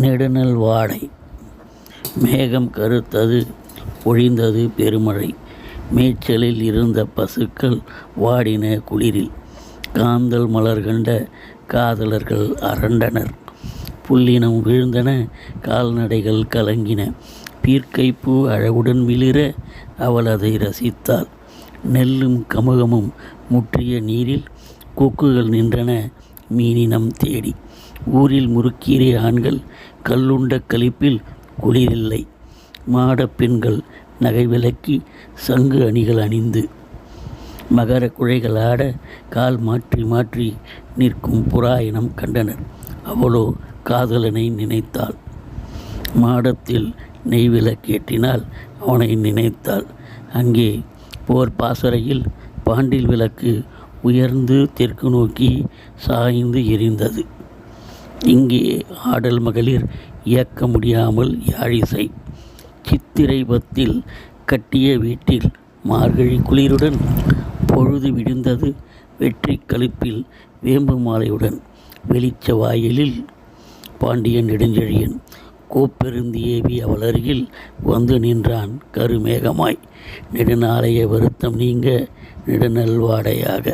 நெடுநல் வாடை. மேகம் கருத்தது பொழிந்தது பெருமழை. மேய்ச்சலில் இருந்த பசுக்கள் வாடின குளிரில். காந்தல் மலர் கண்ட காதலர்கள் அரண்டனர். புல்லினம் வீழ்ந்தன கால்நடைகள் கலங்கின. பீர்க்கைப்பூ அழகுடன் மிளிர அவள் அதை ரசித்தாள். நெல்லும் கமுகமும் முற்றிய நீரில் கொக்குகள் நின்றன. மீனினம் தேடி. ஊரில் முறுக்கீரை ஆண்கள் கல்லுண்ட கழிப்பில் குளிரில்லை. மாடப் பெண்கள் நகை விலக்கி சங்கு அணிகள் அணிந்து. மகர குழைகள் ஆட கால் மாற்றி மாற்றி நிற்கும் புறாயணம் கண்டனர். அவளோ காதலனை நினைத்தாள். மாடத்தில் நெய் விளக்கேற்றினால் அவனை நினைத்தாள். அங்கே போர் பாசறையில் பாண்டில் விளக்கு உயர்ந்து தெற்கு நோக்கி சாய்ந்து எரிந்தது. இங்கே ஆடல் மகளிர் இயக்க முடியாமல் யாழிசை. சித்திரை பத்தில் கட்டிய வீட்டில் மார்கழி குளிருடன் பொழுது விடிந்தது வெற்றி கழுப்பில் வேம்பு மாலையுடன். வெளிச்ச வாயிலில் பாண்டியன் நெடுஞ்செழியன் கோப்பெருந்தியேவி அவளருகில் வந்து நின்றான் கருமேகமாய். நெடுநாளைய வருத்தம் நீங்க நெடுநல்வாடையாக.